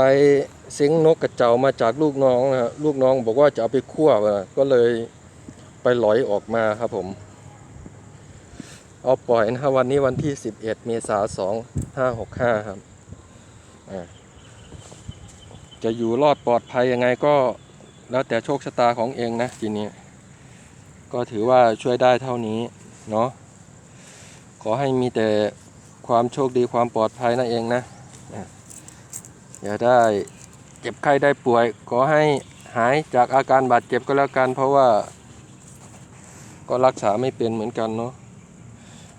ไปเสียงนกกระเจ้ามาจากลูกน้องนะลูกน้องบอกว่าจะเอาไปคั่วนะก็เลยไปหลอยออกมาครับผม เอาปล่อยนะวันนี้วันที่ 11 เมษายน2565 ครับ จะอยู่รอดปลอดภัยยังไงก็แล้วแต่โชคชะตาของเองนะทีนี้ ก็ถือว่าช่วยได้เท่านี้ เนาะขอให้มีแต่ความโชคดีความปลอดภัยนั่นเองนะ อะอย่าได้เจ็บไข้ได้ป่วย ขอให้หายจากอาการบาดเจ็บก็แล้วกัน เพราะว่า ก็รักษาไม่เป็นเหมือนกันเนาะ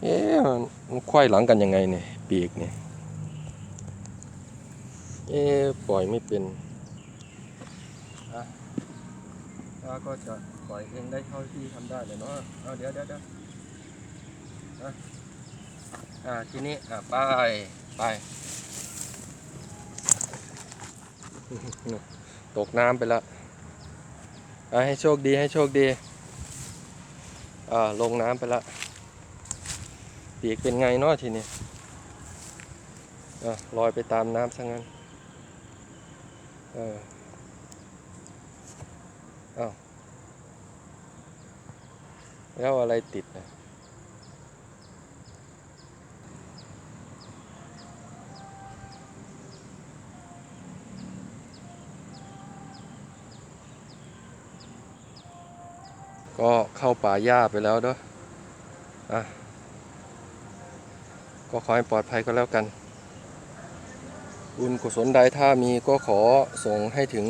เอ๊ะมันไขว้หลังกันยังไงเนี่ยปีกเนี่ยเอ๊ะปล่อยไม่เป็นอะถ้าก็จะปล่อยเองได้เท่าที่ทำได้เลยเนาะเอาเดี๋ยวเดี๋ยวเดี๋ยวอะอ่าทีนี้อะไปไป ตกน้ำไปแล้วอะให้โชคดีให้โชคดี อ่า ลงน้ำไปละปีกเป็นไงเนาะทีนี้อะลอยไปตามน้ำซะงั้น เอออ้าวแล้วอะไรติดนะ ก็เข้าป่าหญ้าไปแล้วเด้ออะก็ขอให้ปลอดภัยก็แล้วกัน บุญกุศลใดถ้ามีก็ขอส่งให้ถึง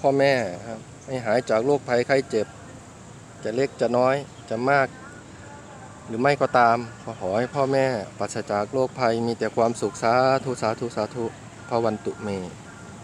พ่อแม่ครับ ให้หายจากโรคภัยไข้เจ็บ จะเล็กจะน้อยจะมาก หรือไม่ก็ตาม ขอขอให้พ่อแม่ปราศจากโรคภัยมีแต่ความสุขสาธุสาธุสาธุพระวันตุเม